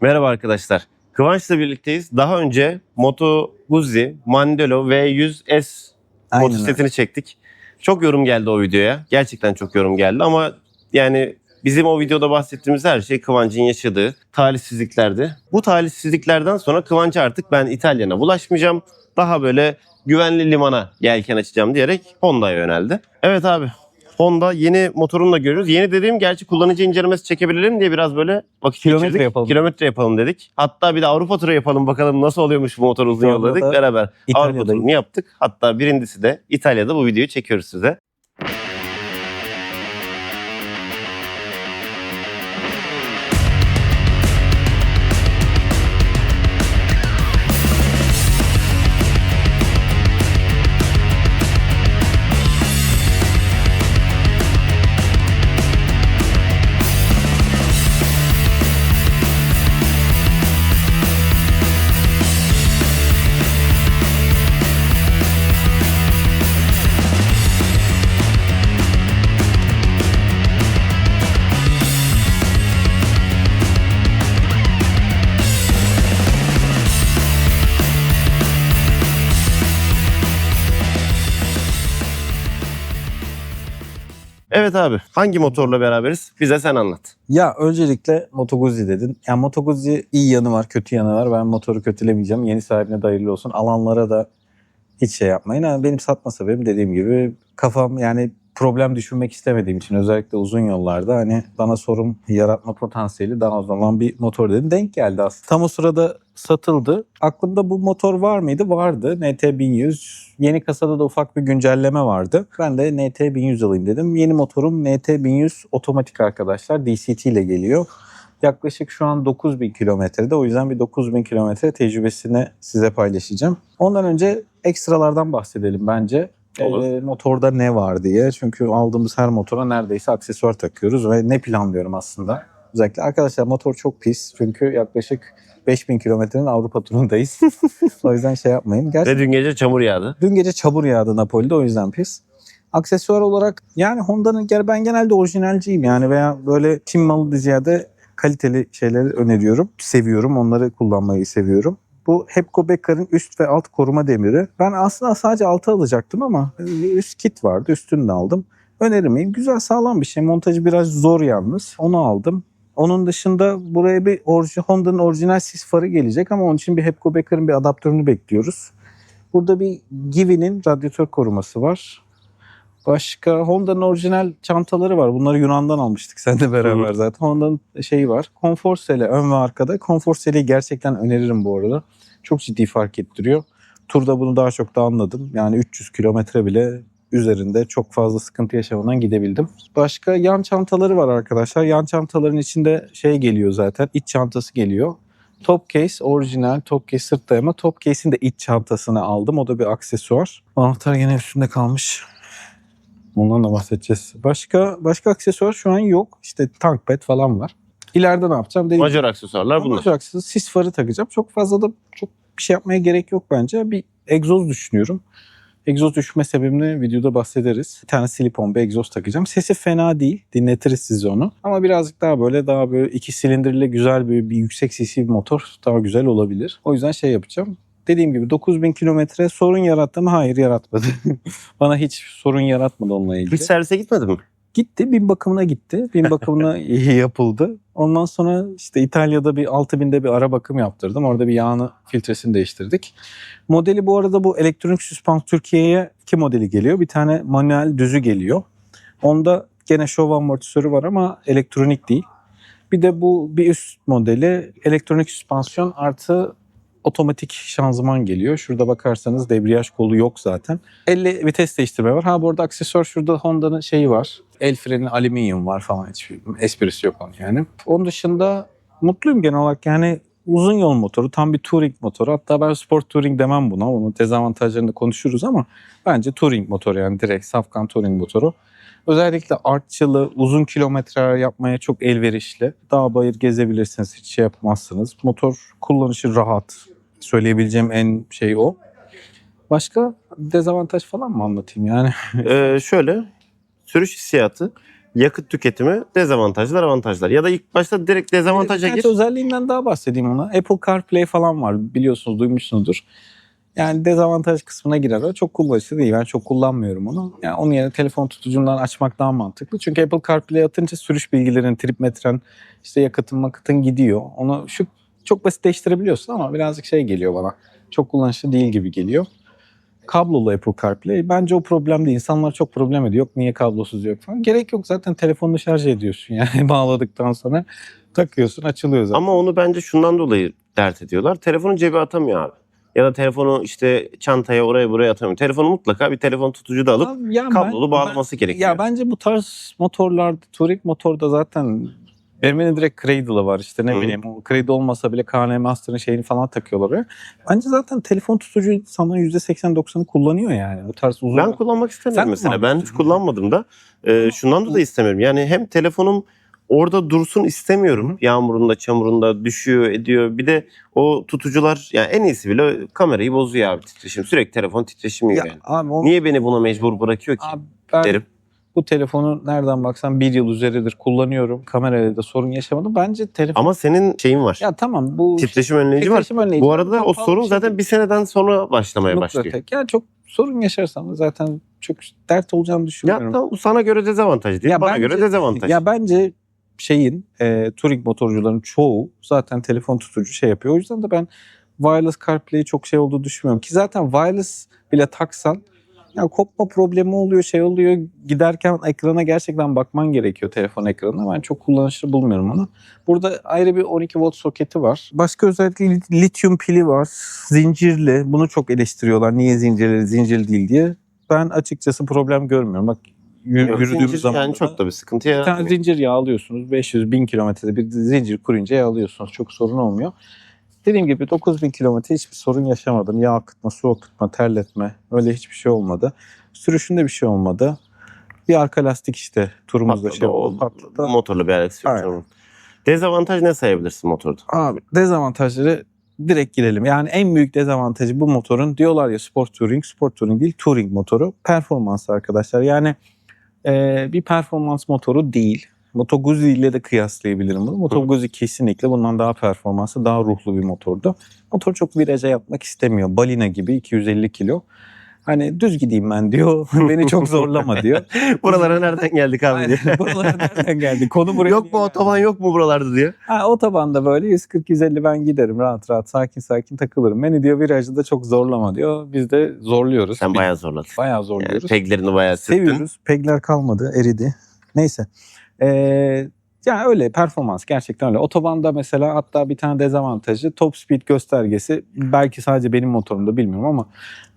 Merhaba arkadaşlar. Kıvanç'la birlikteyiz. Daha önce Moto Guzzi Mandelo V100S Aynen motosikletini çektik. Çok yorum geldi o videoya. Gerçekten çok yorum geldi ama yani bizim o videoda bahsettiğimiz her şey Kıvanç'ın yaşadığı talihsizliklerdi. Bu talihsizliklerden sonra Kıvanç'a artık ben İtalyan'a bulaşmayacağım. Daha böyle güvenli limana yelken açacağım diyerek Honda'ya yöneldi. Evet abi Honda yeni motorunu da görüyoruz. Yeni dediğim gerçi kullanıcı incelemesi çekebilelim diye biraz böyle vakit Kilometre geçirdik. yapalım. Kilometre yapalım dedik. Hatta bir de Avrupa turu yapalım bakalım nasıl oluyormuş bu motor uzun Şu yol anda dedik. da Beraber Avrupa İtalya'dayım. turunu yaptık. Hatta birincisi de İtalya'da bu videoyu çekiyoruz size. Evet abi hangi motorla beraberiz? Bize sen anlat. Ya öncelikle Moto Guzzi dedin. Ya Moto Guzzi iyi yanı var, kötü yanı var. Ben motoru kötülemeyeceğim. Yeni sahibine de hayırlı olsun. Alanlara da hiç şey yapmayın. Ha, benim satma sebebim dediğim gibi kafam yani problem düşünmek istemediğim için özellikle uzun yollarda hani bana sorun yaratma potansiyeli daha o zaman bir motor dedim. Denk geldi aslında. Tam o sırada satıldı. Aklımda bu motor var mıydı? Vardı. NT 1100. Yeni kasada da ufak bir güncelleme vardı. Ben de NT 1100 alayım dedim. Yeni motorum NT 1100 otomatik arkadaşlar. DCT ile geliyor. Yaklaşık şu an 9000 kilometrede. O yüzden bir 9000 kilometre tecrübesini size paylaşacağım. Ondan önce ekstralardan bahsedelim bence. Olur. Ee, motorda ne var diye. Çünkü aldığımız her motora neredeyse aksesuar takıyoruz ve ne planlıyorum aslında. Özellikle arkadaşlar motor çok pis. Çünkü yaklaşık 5000 kilometrenin Avrupa turundayız. o yüzden şey yapmayın. Gerçekten Ve dün gece çamur yağdı. Dün gece çamur yağdı Napoli'de o yüzden pis. Aksesuar olarak yani Honda'nın ben genelde orijinalciyim yani veya böyle Çin malı ziyade kaliteli şeyleri öneriyorum. Seviyorum. Onları kullanmayı seviyorum. Bu Hepco Becker'ın üst ve alt koruma demiri. Ben aslında sadece altı alacaktım ama üst kit vardı. Üstünü de aldım. Önerir Güzel sağlam bir şey. Montajı biraz zor yalnız. Onu aldım. Onun dışında buraya bir orji, Honda'nın orijinal sis farı gelecek ama onun için bir Hepco Becker'ın bir adaptörünü bekliyoruz. Burada bir Givi'nin radyatör koruması var. Başka Honda'nın orijinal çantaları var. Bunları Yunan'dan almıştık seninle beraber Hı. zaten. Honda'nın şeyi var. Konfor seli ön ve arkada. Konfor seliyi gerçekten öneririm bu arada. Çok ciddi fark ettiriyor. Turda bunu daha çok da anladım. Yani 300 kilometre bile üzerinde çok fazla sıkıntı yaşamadan gidebildim. Başka yan çantaları var arkadaşlar. Yan çantaların içinde şey geliyor zaten. İç çantası geliyor. Top case orijinal top case sırt dayama. Top case'in de iç çantasını aldım. O da bir aksesuar. Anahtar yine üstünde kalmış. Ondan da bahsedeceğiz. Başka başka aksesuar şu an yok. İşte tank pad falan var. İleride ne yapacağım? Dediğim Majör aksesuarlar bunlar. Majör aksesuar, sis farı takacağım. Çok fazla da çok bir şey yapmaya gerek yok bence. Bir egzoz düşünüyorum. Egzoz düşme sebebini videoda bahsederiz. Bir tane silipon bir egzoz takacağım. Sesi fena değil. Dinletiriz size onu. Ama birazcık daha böyle daha böyle iki silindirli güzel bir, bir yüksek cc bir motor daha güzel olabilir. O yüzden şey yapacağım. Dediğim gibi 9000 kilometre sorun yarattı mı? Hayır yaratmadı. Bana hiç sorun yaratmadı onunla ilgili. Hiç servise gitmedin mi? Gitti bin bakımına gitti. Bin bakımına yapıldı. Ondan sonra işte İtalya'da bir 6000'de bir ara bakım yaptırdım. Orada bir yağını filtresini değiştirdik. Modeli bu arada bu elektronik süspans Türkiye'ye iki modeli geliyor. Bir tane manuel düzü geliyor. Onda gene şov amortisörü var ama elektronik değil. Bir de bu bir üst modeli elektronik süspansiyon artı otomatik şanzıman geliyor. Şurada bakarsanız debriyaj kolu yok zaten. Elle vites değiştirme var. Ha bu arada aksesuar şurada Honda'nın şeyi var. El freni alüminyum var falan. Hiçbir esprisi yok onun yani. Onun dışında mutluyum genel olarak yani uzun yol motoru. Tam bir touring motoru. Hatta ben sport touring demem buna. Onun dezavantajlarını konuşuruz ama bence touring motoru yani direkt safkan touring motoru. Özellikle artçılı, uzun kilometreler yapmaya çok elverişli. Dağ bayır gezebilirsiniz, hiç şey yapmazsınız. Motor kullanışı rahat. Söyleyebileceğim en şey o. Başka dezavantaj falan mı anlatayım yani? Ee, şöyle sürüş hissiyatı yakıt tüketimi dezavantajlar avantajlar. Ya da ilk başta direkt dezavantaja gir. özelliğinden daha bahsedeyim ona. Apple CarPlay falan var biliyorsunuz duymuşsunuzdur. Yani dezavantaj kısmına girer. O çok kullanışlı değil. Ben çok kullanmıyorum onu. Yani onun yerine telefon tutucundan açmak daha mantıklı. Çünkü Apple CarPlay atınca sürüş bilgilerin, trip metren, işte yakıtın makıtın gidiyor. Onu şu çok basitleştirebiliyorsun ama birazcık şey geliyor bana. Çok kullanışlı değil gibi geliyor. Kablolu Apple CarPlay. Bence o problem değil. İnsanlar çok problem ediyor. Yok niye kablosuz yok falan. Gerek yok zaten telefonunu şarj ediyorsun. Yani bağladıktan sonra takıyorsun açılıyor zaten. Ama onu bence şundan dolayı dert ediyorlar. Telefonu cebe atamıyor abi. Ya da telefonu işte çantaya oraya buraya atamıyor. Telefonu mutlaka bir telefon tutucu da alıp ya ben- kablolu bağlaması gerekiyor. Ya bence bu tarz motorlarda, Touring motorda zaten BMW'nin direkt Cradle'ı var işte ne Hı. bileyim. O Cradle olmasa bile KN Master'ın şeyini falan takıyorlar. Bence zaten telefon tutucu sana %80-90'ı kullanıyor yani. Bu tarz uzun. Ben kullanmak istemiyorum Sen mesela. Ben hiç kullanmadım da. Ee, şundan dolayı istemiyorum. Yani hem telefonum orada dursun istemiyorum. Yağmurunda, çamurunda düşüyor, ediyor. Bir de o tutucular yani en iyisi bile kamerayı bozuyor abi titreşim. Sürekli telefon titreşimi ya, yani. abi, o- Niye beni buna mecbur bırakıyor ki abi ben derim. Bu telefonu nereden baksan bir yıl üzeridir kullanıyorum. Kamerayla da sorun yaşamadım. Bence telefon... Ama senin şeyin var. ya tamam bu titreşim önleyici var. titreşim önleyici Bu var. arada o sorun şey zaten değil. bir seneden sonra başlamaya başlıyor. Nukleotek. Yani çok sorun yaşarsam da zaten çok dert olacağını Ya düşünmüyorum. tamam bu sana göre dezavantaj değil. Ya bana bence- göre dezavantaj. Ya bence şeyin e, Touring motorcuların çoğu zaten telefon tutucu şey yapıyor. O yüzden de ben wireless CarPlay'i çok şey olduğu düşünmüyorum. Ki zaten wireless bile taksan ya kopma problemi oluyor, şey oluyor. Giderken ekrana gerçekten bakman gerekiyor telefon ekranına. Ben çok kullanışlı bulmuyorum onu. Burada ayrı bir 12 volt soketi var. Başka özellikle lit- lityum pili var. Zincirli. Bunu çok eleştiriyorlar. Niye zincirli, zincirli değil diye. Ben açıkçası problem görmüyorum. Bak yürüdüğümüz zaman yani çok da bir sıkıntı bir tane yaratmıyor. zincir yağlıyorsunuz. 500 bin kilometrede bir zincir kurunca yağlıyorsunuz. Çok sorun olmuyor. Dediğim gibi 9000 kilometre hiçbir sorun yaşamadım. Yağ akıtma, su akıtma, terletme öyle hiçbir şey olmadı. Sürüşünde bir şey olmadı. Bir arka lastik işte turumuzda Patladı, şey oldu. Patladı. Motorlu bir. Aynen. canım. Dezavantaj ne sayabilirsin motorda? Abi dezavantajları direkt girelim. Yani en büyük dezavantajı bu motorun diyorlar ya Sport Touring, Sport Touring değil Touring motoru. Performansı arkadaşlar. Yani e, bir performans motoru değil. Moto Guzzi ile de kıyaslayabilirim bunu. Moto Guzzi kesinlikle bundan daha performanslı, daha ruhlu bir motordu. Motor çok viraja yapmak istemiyor. Balina gibi 250 kilo. Hani düz gideyim ben diyor. Beni çok zorlama diyor. Buralara nereden geldik abi. Aynen. Buralara nereden geldi? Konu buraya yok mu otoban yok mu buralarda diye. Ha, otobanda böyle 140-150 ben giderim rahat rahat sakin sakin takılırım. Beni diyor virajda da çok zorlama diyor. Biz de zorluyoruz. Sen bayağı zorladın. bayağı Yani zorluyoruz. peglerini bayağı sürttün. Seviyoruz. Pegler kalmadı eridi. Neyse. Ee, yani öyle performans gerçekten öyle. Otobanda mesela hatta bir tane dezavantajı top speed göstergesi belki sadece benim motorumda bilmiyorum ama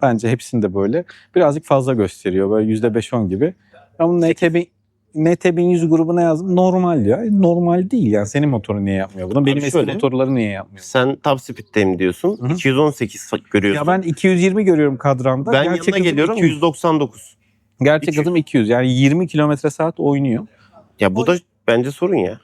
bence hepsinde böyle birazcık fazla gösteriyor böyle %5-10 gibi. Bunu NTB NT 1100 grubuna yazdım. Normal ya. E, Normal değil yani. Senin motorun niye yapmıyor bunu? Benim Abi eski şöyle, motorları niye yapmıyor? Sen top speed'teyim diyorsun. Hı hı. 218 görüyorsun. Ya ben 220 görüyorum kadranda. ben Gerçek yanına geliyorum 200. 199. Gerçek 200. hızım 200. Yani 20 kilometre saat oynuyor. Ya bu da bence sorun ya.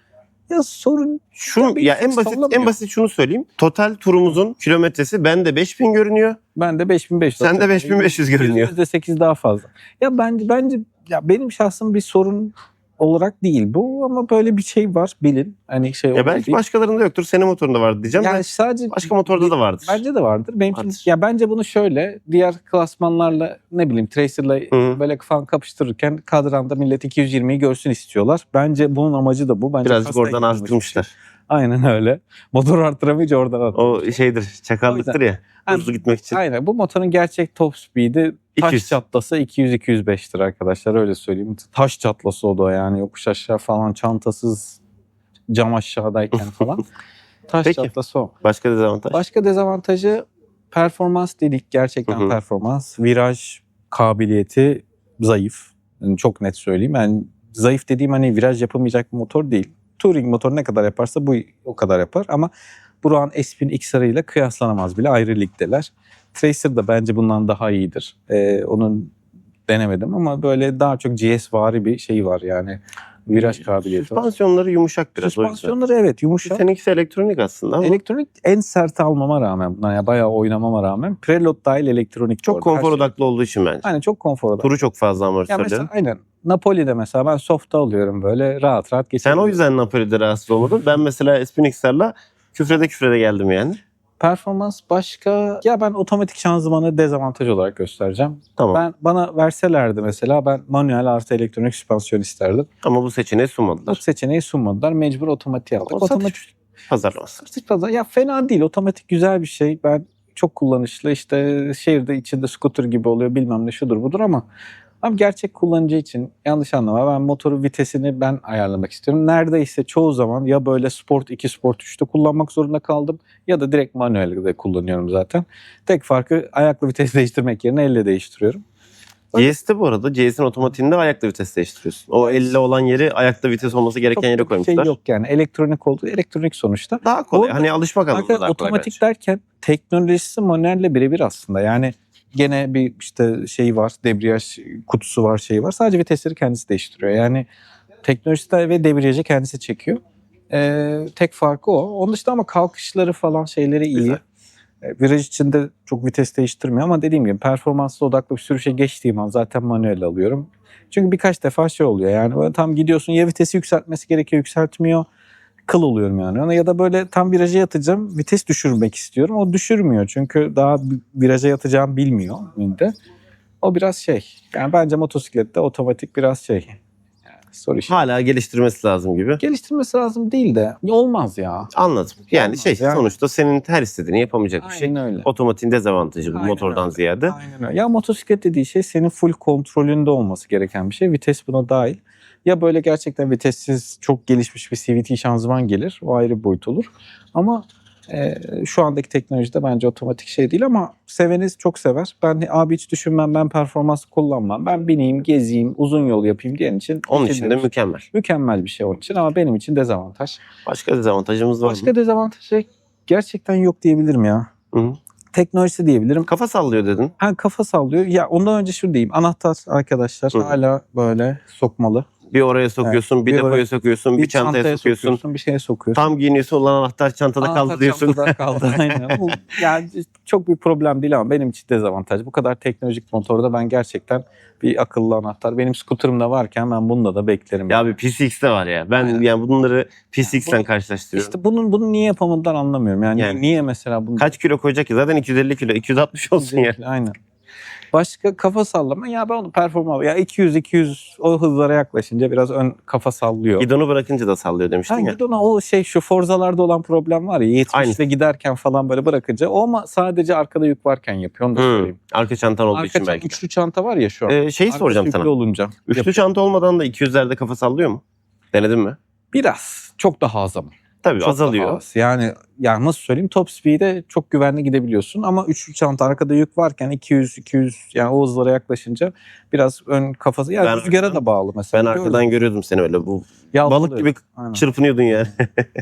Ya sorun Şu Ya en basit en basit şunu söyleyeyim. Total turumuzun kilometresi bende 5000 görünüyor. Ben de 5500. Sen de 5500 görünüyor. %8 daha fazla. Ya bence bence ya benim şahsım bir sorun olarak değil bu ama böyle bir şey var bilin. Hani şey Ya belki değil. başkalarında yoktur. Senin motorunda vardı diyeceğim. yani de sadece başka motorda da vardır. Bence de vardır. Benim Vardır. ya bence bunu şöyle diğer klasmanlarla ne bileyim Tracer'la Hı. böyle falan kapıştırırken kadranda millet 220'yi görsün istiyorlar. Bence bunun amacı da bu. Bence Birazcık oradan arttırmışlar. Aynen öyle. Motor arttıramayınca oradan arttırmışlar. O şeydir, çakallıktır ya. Yani- Hızlı gitmek için. Aynen bu motorun gerçek top speed'i taş 200. çatlasa 200-205'tir arkadaşlar öyle söyleyeyim. Taş çatlası o da yani yokuş aşağı falan çantasız cam aşağıdayken falan. Taş Peki. çatlası o. Başka dezavantaj. Başka dezavantajı performans dedik gerçekten performans. Viraj kabiliyeti zayıf. Yani çok net söyleyeyim. Yani zayıf dediğim hani viraj yapamayacak bir motor değil. Touring motor ne kadar yaparsa bu o kadar yapar ama Burak'ın S1000 XR ile kıyaslanamaz bile ayrı ligdeler. Tracer da bence bundan daha iyidir. Ee, onun denemedim ama böyle daha çok GS vari bir şey var yani. Viraj kabiliyeti var. Süspansiyonları yumuşak biraz. Süspansiyonları evet yumuşak. Seninkisi elektronik aslında ama Elektronik en sert almama rağmen, bundan yani bayağı oynamama rağmen preload dahil elektronik. çok konfor şey- odaklı olduğu için bence. Aynen çok konfor odaklı. Turu çok fazla Ya amortisörleri. mesela aynen Napoli'de mesela ben soft'ta alıyorum böyle rahat rahat Sen geçiyorum. o yüzden Napoli'de rahatsız olmadın. Ben mesela Spinixer'la küfrede küfrede geldim yani. Performans başka ya ben otomatik şanzımanı dezavantaj olarak göstereceğim. Tamam. Ben bana verselerdi mesela ben manuel artı elektronik süspansiyon isterdim. Ama bu seçeneği Bu sunmadılar. seçeneği sunmadılar. Mecbur otomatiğe aldık. O Otomatik pazarlaması. satış pazarı ya fena değil. Otomatik güzel bir şey. Ben çok kullanışlı işte şehirde içinde scooter gibi oluyor bilmem ne şudur budur ama Abi gerçek kullanıcı için yanlış anlama ben motoru vitesini ben ayarlamak istiyorum. Neredeyse çoğu zaman ya böyle Sport 2 Sport 3'te kullanmak zorunda kaldım ya da direkt manuelde kullanıyorum zaten. Tek farkı ayaklı vites değiştirmek yerine elle değiştiriyorum. GS'te bu arada GS'in otomatiğinde ayakta vites değiştiriyorsun. O elle olan yeri ayakta vites olması gereken Çok yere bir koymuşlar. Şey yok yani elektronik olduğu elektronik sonuçta. Daha kolay. Orada- Hani alışmak anlamında daha kolay otomatik bence. derken teknolojisi manuelle birebir aslında. Yani gene bir işte şey var, debriyaj kutusu var, şey var. Sadece vitesleri kendisi değiştiriyor. Yani teknolojisi de ve debriyajı kendisi çekiyor. Ee, tek farkı o. Onun dışında ama kalkışları falan şeyleri iyi. Güzel. Ee, Viraj içinde çok vites değiştirmiyor ama dediğim gibi performansla odaklı bir sürü şey geçtiğim an zaten manuel alıyorum. Çünkü birkaç defa şey oluyor yani tam gidiyorsun ya vitesi yükseltmesi gerekiyor yükseltmiyor. Kıl oluyorum yani ona ya da böyle tam viraja yatacağım vites düşürmek istiyorum o düşürmüyor çünkü daha viraja yatacağım bilmiyor önde. O biraz şey yani bence motosiklette otomatik biraz şey soru işi. Hala geliştirmesi lazım gibi. Geliştirmesi lazım değil de olmaz ya. Anladım. Yani Olmaz şey yani. sonuçta senin her istediğini yapamayacak bir şey. Aynen öyle. Otomatiğin dezavantajı bu Aynen motordan öyle. ziyade. Aynen öyle. Ya motosiklet dediği şey senin full kontrolünde olması gereken bir şey. Vites buna dahil. Ya böyle gerçekten vitessiz çok gelişmiş bir CVT şanzıman gelir. O ayrı bir boyut olur. Ama e, şu andaki teknolojide bence otomatik şey değil ama seveniz çok sever. Ben abi hiç düşünmem, ben performans kullanmam. Ben bineyim, gezeyim, uzun yol yapayım diyen için Onun şey için de mükemmel. mükemmel bir şey onun için ama benim için dezavantaj. Başka dezavantajımız var mı? Başka dezavantajı gerçekten yok diyebilirim ya. Hı hı. Teknolojisi diyebilirim. Kafa sallıyor dedin. Ha kafa sallıyor. Ya ondan önce şu diyeyim. Anahtar arkadaşlar Hı. hala böyle sokmalı. Bir oraya sokuyorsun, bir, bir depoya oraya- sokuyorsun, bir, çantaya, sokuyorsun. bir şeye sokuyorsun. Tam giyiniyorsun ulan anahtar çantada Anahtar kaldı diyorsun. çantada kaldı aynen. Bu yani çok bir problem değil ama benim için dezavantaj. Bu kadar teknolojik motorda ben gerçekten bir akıllı anahtar. Benim scooter'ımda varken ben bunda da beklerim. Ya bir PCX'de var ya. Ben Aynen. yani bunları PCX'ten Bu- karşılaştırıyorum. işte bunun bunu niye yapamadılar anlamıyorum. Yani, Yani. niye mesela bunu Kaç kilo koyacak ki? Zaten 250 kilo. 260 olsun ya. Aynen. Başka kafa sallama ya ben onu performans ya 200 200 o hızlara yaklaşınca biraz ön kafa sallıyor. Gidonu bırakınca da sallıyor demiştin Ha, ya. gidona o şey şu Forza'larda olan problem var ya 70'te Aynısı. giderken falan böyle bırakınca o ama sadece arkada yük varken yapıyor onu da Hı, söyleyeyim. Arka çantan olduğu Arka için belki. de. üçlü çanta var ya şu an. Ee, şeyi Arkası soracağım sana. olunca. Üçlü yapıyor. çanta olmadan da 200'lerde kafa sallıyor mu? Denedin mi? Biraz çok daha az ama. Tabii Çok azalıyor. daha az. Yani yani nasıl söyleyeyim top speed'e çok güvenli gidebiliyorsun ama üçlü çanta arkada yük varken 200 200 yani o hızlara yaklaşınca biraz ön kafası yani Ben rüzgara arkadan- da bağlı mesela. Ben arkadan görüyordum seni öyle. Bu Yalpalıyor. balık gibi Aynen. çırpınıyordun yani.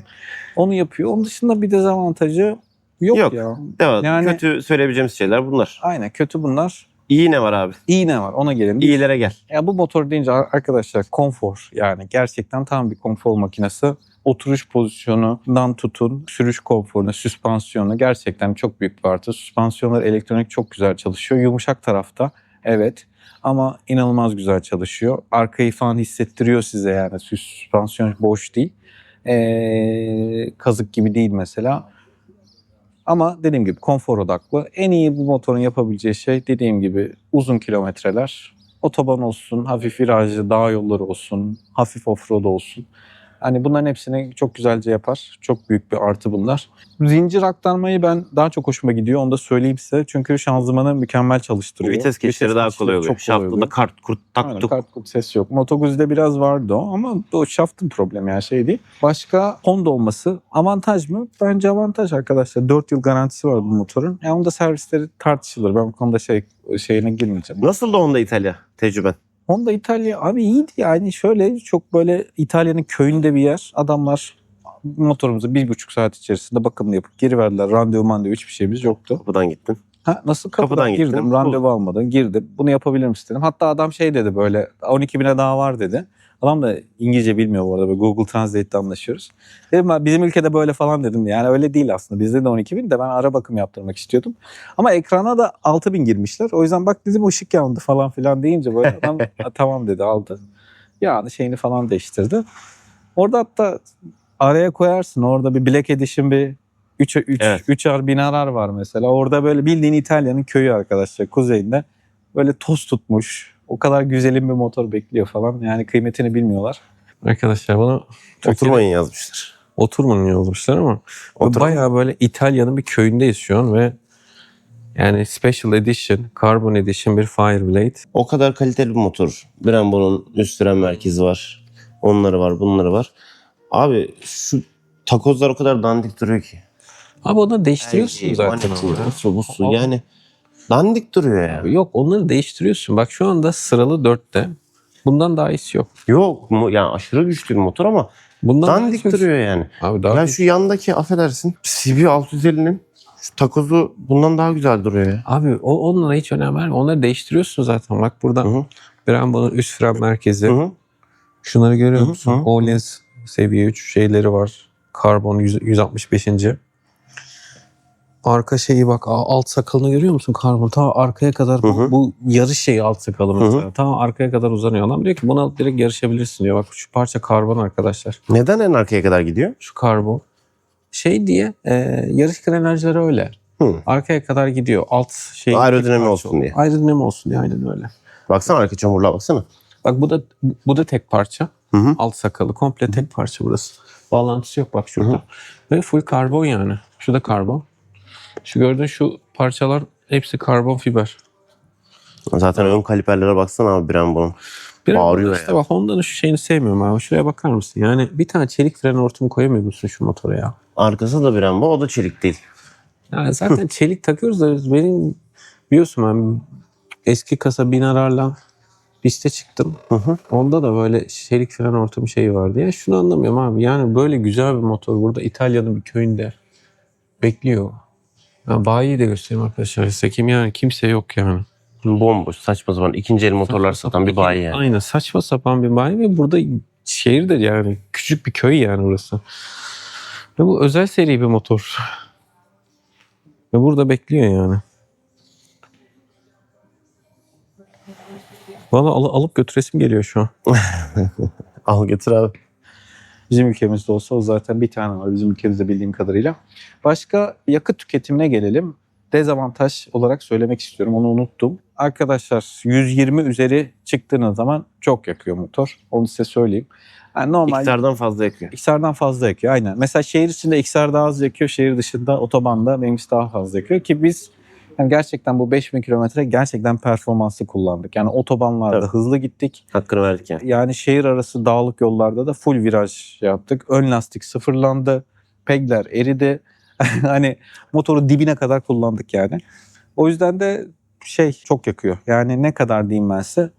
Onu yapıyor. Onun dışında bir dezavantajı yok, Yok. ya. Evet. Yani- Kötü söyleyebileceğimiz şeyler bunlar. Aynen kötü bunlar. İyi ne var abi? İyi ne var ona gelelim. İyilere gel. Ya bu motor deyince arkadaşlar konfor yani gerçekten tam bir konfor makinesi. Oturuş pozisyonundan tutun, sürüş konforuna, süspansiyonu gerçekten çok büyük bir artı. Süspansiyonlar elektronik çok güzel çalışıyor. Yumuşak tarafta evet ama inanılmaz güzel çalışıyor. Arkayı falan hissettiriyor size yani süspansiyon boş değil. Ee, kazık gibi değil mesela. Ama dediğim gibi konfor odaklı. En iyi bu motorun yapabileceği şey dediğim gibi uzun kilometreler. Otoban olsun, hafif virajlı dağ yolları olsun, hafif offroad olsun. Hani bunların hepsini çok güzelce yapar. Çok büyük bir artı bunlar. Zincir aktarmayı ben daha çok hoşuma gidiyor. Onu da söyleyeyim size. Çünkü şanzımanı mükemmel çalıştırıyor. Vites geçişleri daha kolay oluyor. Çok. Şaftında kart kurt tak Aynen, tuk. kart kurt ses yok. Moto Guzzi'de biraz vardı o ama o şaftın problemi yani şey değil. Başka Honda olması avantaj mı? Bence avantaj arkadaşlar. 4 yıl garantisi var bu motorun. Yani onda servisleri tartışılır. Ben bu konuda şey şeyine girmeyeceğim. Nasıl da onda İtalya tecrüben? Honda İtalya abi iyiydi yani şöyle çok böyle İtalya'nın köyünde bir yer. Adamlar motorumuzu bir buçuk saat içerisinde bakımını yapıp geri verdiler. Randevu mandevu hiçbir şeyimiz yoktu. Kapıdan gittin. Ha, nasıl kapıdan, Kapıdan girdim bu. randevu almadım girdim bunu yapabilir misin dedim. Hatta adam şey dedi böyle 12 bine daha var dedi. Adam da İngilizce bilmiyor bu arada böyle Google Translate'de anlaşıyoruz. Dedim ben bizim ülkede böyle falan dedim yani öyle değil aslında bizde de 12 bin de ben ara bakım yaptırmak istiyordum. Ama ekrana da 6 bin girmişler o yüzden bak dedim ışık yandı falan filan deyince böyle adam "Ha, tamam dedi aldı. Yağını şeyini falan değiştirdi. Orada hatta araya koyarsın. Orada bir Black Edition bir 3 3 Evet. 3'er binalar var mesela. Orada böyle bildiğin İtalya'nın köyü arkadaşlar kuzeyinde. Böyle toz tutmuş. O kadar güzelim bir motor bekliyor falan. Yani kıymetini bilmiyorlar. Arkadaşlar bana Oturmayın yazmışlar. oturmanın yazmışlar ama Otur- bayağı böyle İtalya'nın bir köyündeyiz şu an ve yani Special Edition, Carbon Edition bir Fireblade. O kadar kaliteli bir motor. Brembo'nun üst fren merkezi var. Onları var, bunları var. Abi şu takozlar o kadar dandik duruyor ki. Abi onları değiştiriyorsun zaten. maneti, ama ya. busu, busu. Ama- Yani dandik duruyor ya. Yok onları değiştiriyorsun. Bak şu anda sıralı dörtte. Bundan daha iyisi yok. Yok mu yani aşırı güçlü bir motor ama Bundan daha dandik yok. duruyor yani. Abi daha Ya şu yandaki affedersin CB 650'nin şu takozu bundan daha güzel duruyor ya. Abi o, onlara hiç önem verme. Onları değiştiriyorsun zaten. Bak burada Hı hı. Brembo'nun üst fren merkezi. Hı hı. Şunları görüyor Hı hı, musun? hı. Olins seviye 3 şeyleri var. Karbon 100 165. Arka şeyi bak alt sakalını görüyor musun karbon? Ta arkaya kadar bu, Hı hı. bu yarış şeyi alt sakalı Hı mesela. Ta arkaya kadar uzanıyor. Adam diyor ki buna alıp direkt yarışabilirsin diyor. Bak şu parça karbon arkadaşlar. Neden en arkaya kadar gidiyor? Şu karbon. Şey diye e, yarış grenajları öyle. Hı. Arkaya kadar gidiyor. Alt şey. Aerodinami olsun oluyor. diye. Aerodinami olsun diye aynen öyle. Baksana arka çamurluğa baksana. Bak bu da bu da tek parça. Hı hı. Alt sakalı komple tek parça burası. Bağlantısı yok bak şurada. Hı hı. Ve full karbon yani. Şu da karbon. Şu gördüğün şu parçalar hepsi karbon fiber. Zaten ön kaliperlere baksana abi Brembo'nun. Bağırıyor işte ya. bak Honda'nın şu şeyini sevmiyorum abi. Şuraya bakar mısın? Yani bir tane çelik fren hortumu koyamıyor musun şu motora ya? Arkası da Brembo o da çelik değil. Yani zaten çelik takıyoruz da benim biliyorsun ben eski kasa binararla piste çıktım. Hı hı. Onda da böyle çelik fren hortumu şeyi vardı. Ya şunu anlamıyorum abi. Yani böyle güzel bir motor burada İtalya'nın bir köyünde bekliyor. Ya bayiyi de göstereyim arkadaşlar. Sekim yani kimse yok yani. Bomboş saçma zaman ikinci el motorlar satan bir bayi yani. Aynen saçma sapan bir bayi ve burada şehirde yani küçük bir köy yani burası. Ve bu özel seri bir motor. Ve burada bekliyor yani. Bana al- alıp götüresim geliyor şu an. Al getir abi. Bizim ülkemizde olsa o zaten bir tane var bizim ülkemizde bildiğim kadarıyla. Başka yakıt tüketimine gelelim. Dezavantaj olarak söylemek istiyorum onu unuttum. Arkadaşlar 120 üzeri çıktığınız zaman çok yakıyor motor. Onu size söyleyeyim. Yani normal İktidardan fazla yakıyor. XR'dan fazla yakıyor aynen. Mesela şehir içinde XR daha az yakıyor. Şehir dışında otobanda benimkisi daha fazla yakıyor. Ki biz yani gerçekten bu 5000 kilometre gerçekten performanslı kullandık. Yani otobanlarda Tabii. hızlı gittik. Hakkını verdik yani. Yani şehir arası dağlık yollarda da full viraj yaptık. Ön lastik sıfırlandı. Pegler eridi. hani motoru dibine kadar kullandık yani. O yüzden de şey çok yakıyor. Yani ne kadar diyeyim ben size.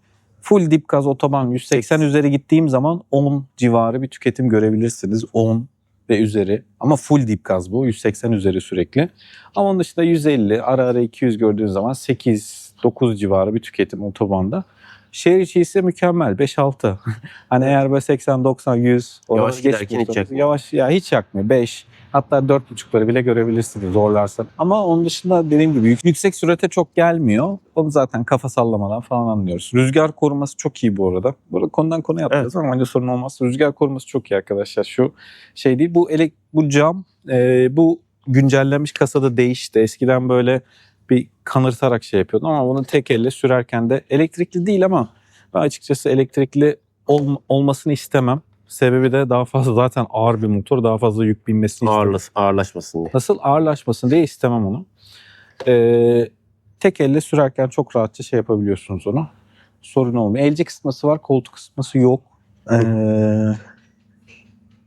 Full dip gaz otoban 180 üzeri gittiğim zaman 10 civarı bir tüketim görebilirsiniz. 10 ve üzeri. Ama full dip gaz bu. 180 üzeri sürekli. Ama onun dışında 150 ara ara 200 gördüğünüz zaman 8-9 civarı bir tüketim otobanda. Şehir içi ise mükemmel 5-6. hani eğer böyle 80 90 100 oraları Yavaş giderken hiç yakmıyor. Yavaş ya hiç yakmıyor 5 hatta 4.5'ları bile görebilirsiniz zorlarsan. Ama onun dışında dediğim gibi yük- yüksek sürate çok gelmiyor. Onu zaten kafa sallamadan falan anlıyoruz. Rüzgar koruması çok iyi bu arada. Burada konudan konuya atlıyoruz ama bence sorun olmaz. Rüzgar koruması çok iyi arkadaşlar. Şu şey değil bu elek bu cam e, bu güncellenmiş kasada değişti. Eskiden böyle bir kanırtarak şey yapıyordum ama bunu tek elle sürerken de elektrikli değil ama ben açıkçası elektrikli ol- olmasını istemem. Sebebi de daha fazla zaten ağır bir motor daha fazla yük binmesini. Ağırlas, ağırlaşmasın diye. Nasıl ağırlaşmasın diye istemem onu. Ee, tek elle sürerken çok rahatça şey yapabiliyorsunuz onu. Sorun olmuyor. Elci kısması var, koltuk kısması yok. Ee,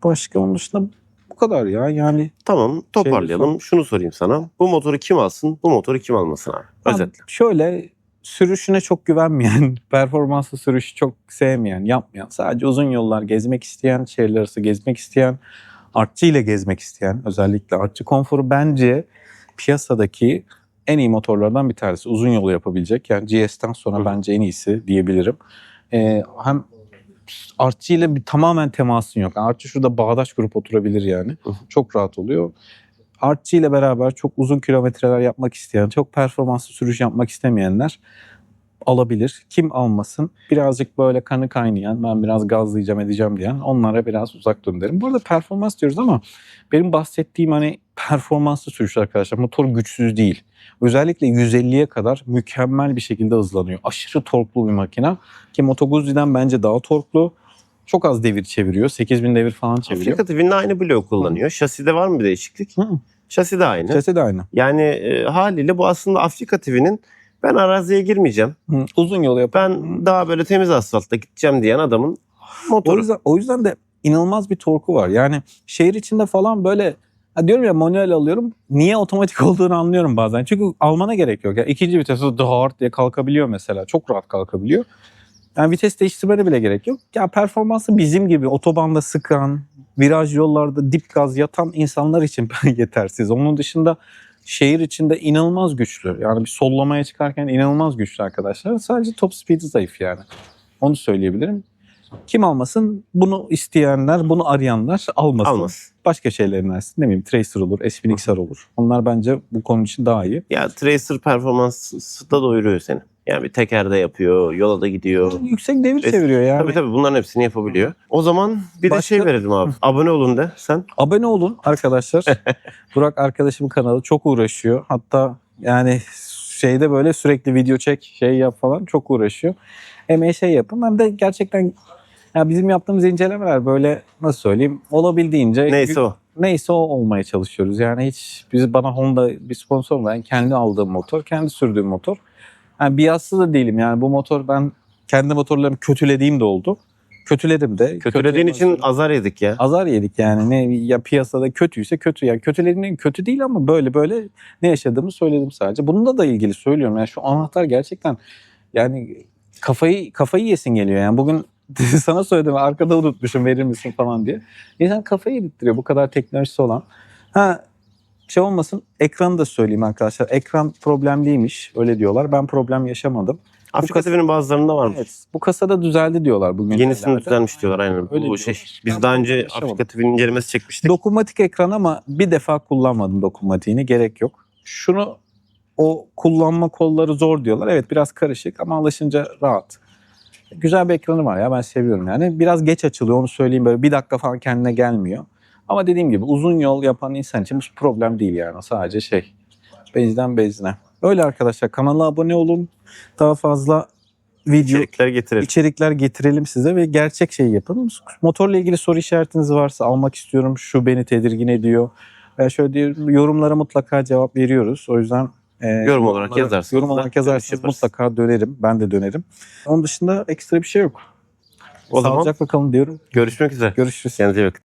başka onun dışında bu kadar ya. Yani Tamam toparlayalım. Şunu sorayım sana. Bu motoru kim alsın? Bu motoru kim almasın abi? Özetle. şöyle sürüşüne çok güvenmeyen, performanslı sürüşü çok sevmeyen, yapmayan, sadece uzun yollar gezmek isteyen, şehirler arası gezmek isteyen, artçı ile gezmek isteyen, özellikle artçı konforu bence piyasadaki en iyi motorlardan bir tanesi. Uzun yolu yapabilecek. Yani GS'ten sonra Hı. bence en iyisi diyebilirim. Ee, hem artçı ile bir tamamen temasın yok. Yani artçı şurada bağdaş grup oturabilir yani. Hı. Çok rahat oluyor. Artçı ile beraber çok uzun kilometreler yapmak isteyen, çok performanslı sürüş yapmak istemeyenler alabilir. Kim almasın? Birazcık böyle kanı kaynayan, ben biraz gazlayacağım edeceğim diyen onlara biraz uzak durun derim. Bu arada performans diyoruz ama benim bahsettiğim hani performanslı sürüş arkadaşlar. Motor güçsüz değil. Özellikle 150'ye kadar mükemmel bir şekilde hızlanıyor. Aşırı torklu bir makine. Ki Moto Guzzi'den bence daha torklu. Çok az devir çeviriyor. 8000 devir falan çeviriyor. Afrika TV'nin aynı bloğu kullanıyor. Şaside var mı bir değişiklik? Hı. Şasi de aynı. Sesi de aynı. Yani e, haliyle bu aslında Afrika TV'nin ben araziye girmeyeceğim. Hı. Uzun yol yapan. Ben daha böyle temiz asfaltta gideceğim diyen adamın O motoru. yüzden, o yüzden de inanılmaz bir torku var. Yani şehir içinde falan böyle ha diyorum ya manuel alıyorum. Niye otomatik olduğunu anlıyorum bazen. Çünkü almana gerek yok. Yani ikinci vitesi hard diye kalkabiliyor mesela. Çok rahat kalkabiliyor. Yani vites değiştirmene bile gerek yok. Ya performansı bizim gibi otobanda sıkan, viraj yollarda dip gaz yatan insanlar için yetersiz. Onun dışında şehir içinde inanılmaz güçlü. Yani bir sollamaya çıkarken inanılmaz güçlü arkadaşlar. Sadece top speed'i zayıf yani. Onu söyleyebilirim. Kim almasın? Bunu isteyenler, bunu arayanlar almasın. Almaz. Başka şeylerin versin. Ne bileyim Tracer olur, S1000XR olur. Onlar bence bu konu için daha iyi. Ya Tracer performansı da doyuruyor seni. Yani bir tekerde yapıyor, yola da gidiyor. Yüksek devir Es- çeviriyor yani. Tabii tabii bunların hepsini yapabiliyor. O zaman bir de Başka- şey verelim abi. Abone olun de sen. Abone olun arkadaşlar. Burak arkadaşımın kanalı çok uğraşıyor. Hatta yani şeyde böyle sürekli video çek, şey yap falan çok uğraşıyor. Hem şey yapın hem de gerçekten ya bizim yaptığımız incelemeler böyle nasıl söyleyeyim olabildiğince Neyse o. neyse o olmaya çalışıyoruz. Yani hiç biz bana Honda bir sponsor yani kendi aldığım motor, kendi sürdüğüm motor. Yani biatsı da değilim yani bu motor ben kendi motorlarımı kötülediğim de oldu. Kötüledim de. Kötülediğin Kötü- için azar yedik ya. azar yedik yani. Ne ya piyasada kötüyse kötü yani kötülediğin kötü değil ama böyle böyle ne yaşadığımı söyledim sadece. Bununla da ilgili söylüyorum yani şu anahtar gerçekten yani kafayı kafayı yesin geliyor yani bugün sana söyledim arkada unutmuşum verir misin falan diye. İnsan kafayı yedirtiyor bu kadar teknolojisi olan. Ha şey olmasın ekranı da söyleyeyim arkadaşlar. Ekran problemliymiş öyle diyorlar. Ben problem yaşamadım. Afrika TV'nin bazılarında varmış. Evet bu kasada düzeldi diyorlar bugün. Yenisini düzelmiş diyorlar aynen. Öyle Bu şey, biz Ben daha önce yaşamadım. Afrika TV'nin incelemesi çekmiştik. Dokunmatik ekran ama bir defa kullanmadım dokunmatiğini. Gerek yok. Şunu o kullanma kolları zor diyorlar. Evet biraz karışık ama alışınca rahat. Güzel bir ekranı var ya ben seviyorum yani. Biraz geç açılıyor onu söyleyeyim böyle bir dakika falan kendine gelmiyor. Ama dediğim gibi uzun yol yapan insan için bu problem değil yani. Sadece şey benzden benzine. Öyle arkadaşlar kanala abone olun. Daha fazla video İçerikler getirelim. içerikler getirelim size ve gerçek şey yapın. Motorla ilgili soru işaretiniz varsa almak istiyorum. Şu beni tedirgin ediyor. Veya şöyle diyorum, yorumlara mutlaka cevap veriyoruz. O yüzden e, Yorum olarak yazarsınız Yorum olarak yaparız. mutlaka dönerim. Ben de dönerim. Onun dışında ekstra bir şey yok. O Sağlıcakla kalın diyorum. görüşmek üzere. Görüşürüz. Kendinize iyi bakın.